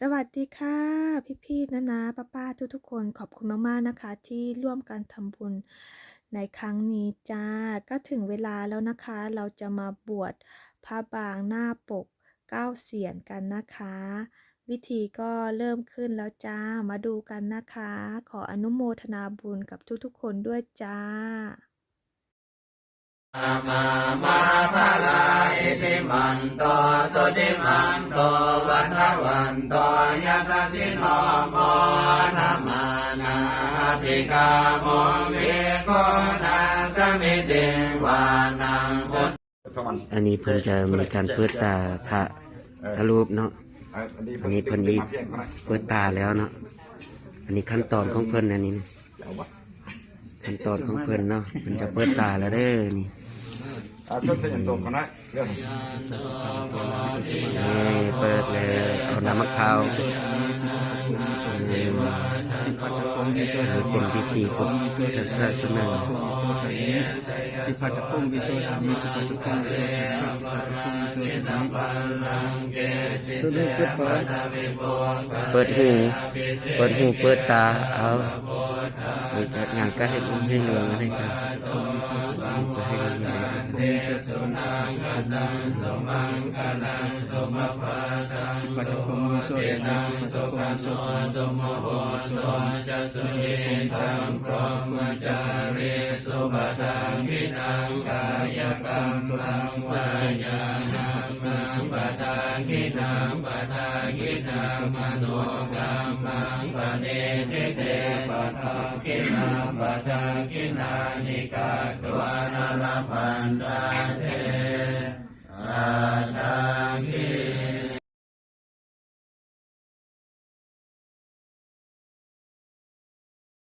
สวัสดีค่ะ พี่ๆนะนะป้าป้าๆทุกๆ คนขอบคุณมากๆนะคะ ที่ร่วมกันทำบุญในครั้งนี้จ้า ก็ถึงเวลาแล้วนะคะ เราจะมาบวชพระบางหน้าปกเก้าเสียนกันนะคะ วิธีก็เริ่มขึ้นแล้วจ้ามาดูกันนะคะ ขออนุโมทนาบุญกับทุกๆ คนด้วยจ้ามามาภา มันโตสุติมันโตวันทวันโตยัสสิโนโมนามานาภิกาโมวิโกนาสมิติวานังพุทธอันนี้เพิ่นจะมีการเปิดตาพระพระรูปเนาะ อันนี้เพิ่นมีเปิดตาแล้วเนาะ อันนี้ขั้นตอนของเพิ่นอันนี้นะขั้นตอนของเพิ่นเนาะเพิ่นจะเปิดตาแล้วเด้อนี่ อ่าก็เสียงตรงกันนะเรื่องนี่เปิดเลยเอาน้ำมะพร้าวนี่เป็นพิธีพุทธศาสนาทิพัตพุงวิโสทานีทิพัตพุงวิโสทานีทิพัตพุงวิโสทานีตัวนี้เปิดเปิดเปิดหูเปิดหูเปิดตาเอาเปิดอย่างก็ให้อุ้มให้เหลืองอะไรกันก็ให้ได้ยิน สุนังกัตังสมังกัตังสมภาสังปัจจุบันสุเอตังสุขันโสสมโหตจัสุเอตังพรหมจารีสุบัตังพิทังกายกรรมทังวาจานังสังปทานิทังปทานิทังมโนกรรมังปเนติเตปทัาคินาปทาคินานิกาตวานาลพันดา